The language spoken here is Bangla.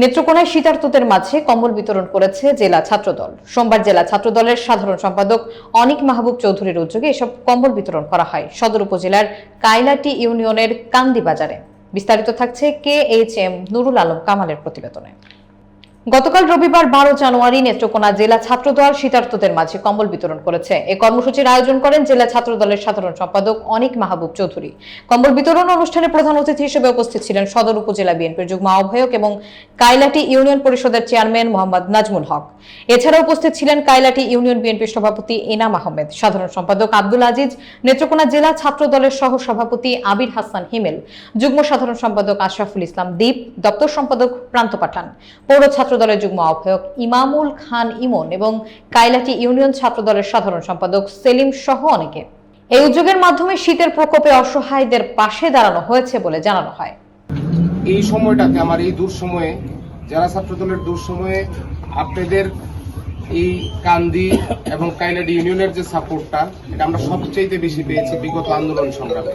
নেত্রকোনায় শীতার্তদের মাঝে কম্বল বিতরণ করেছে জেলা ছাত্রদল। সোমবার জেলা ছাত্রদলের সাধারণ সম্পাদক অনিক মাহবুব চৌধুরীর উদ্যোগে এসব কম্বল বিতরণ করা হয়। সদর উপজেলার কাইলাটি ইউনিয়নের কান্দি বাজারে। বিস্তারিত থাকছে K H M Nurul Alam কামালের প্রতিবেদনে। গতকাল রবিবার বারো জানুয়ারি নেত্রকোনা জেলা ছাত্রদল শীতার্তদের মাঝে কম্বল বিতরণ করেছে। এই কর্মসূচির আয়োজন করেন জেলা ছাত্রদলের সাধারণ সম্পাদক অনিক মাহবুব চৌধুরী। কম্বল বিতরণ অনুষ্ঠানে প্রধান অতিথি হিসেবে উপস্থিত ছিলেন সদর উপজেলা বিএনপির যুগ্ম আহ্বায়ক এবং কাইলাটি ইউনিয়ন পরিষদের চেয়ারম্যান মোহাম্মদ নাজমুল হক। এছাড়া উপস্থিত ছিলেন কাইলাটি ইউনিয়ন বিএনপির সভাপতি এনাম আহমেদ, সাধারণ সম্পাদক আব্দুল আজিজ, নেত্রকোনা জেলা ছাত্র দলের সহ সভাপতি আবির হাসান হিমেল, যুগ্ম সাধারণ সম্পাদক আশরাফুল ইসলাম দীপ, দপ্তর সম্পাদক প্রান্ত পাঠান। পৌর ছাত্র দলের যুগ্ম আহ্বায়ক ইমামুল খান ইমন এবং কাইলাটি ইউনিয়ন ছাত্র দলের সাধারণ সম্পাদক সেলিম সহ অনেকে। এই উদ্যোগের মাধ্যমে শীতের প্রকোপে অসহায়দের পাশে দাঁড়ানো হয়েছে বলে জানানো হয়। এই সময়টাতে আমার এই দূর সময়ে যারা ছাত্র দলের দূর সময়ে আপনাদের এই কান্দি এবং কাইলাডি ইউনিয়নের যে সাপোর্টটা, এটা আমরা সবচেয়ে বেশি পেয়েছি বিগত আন্দোলন সংগ্রামে।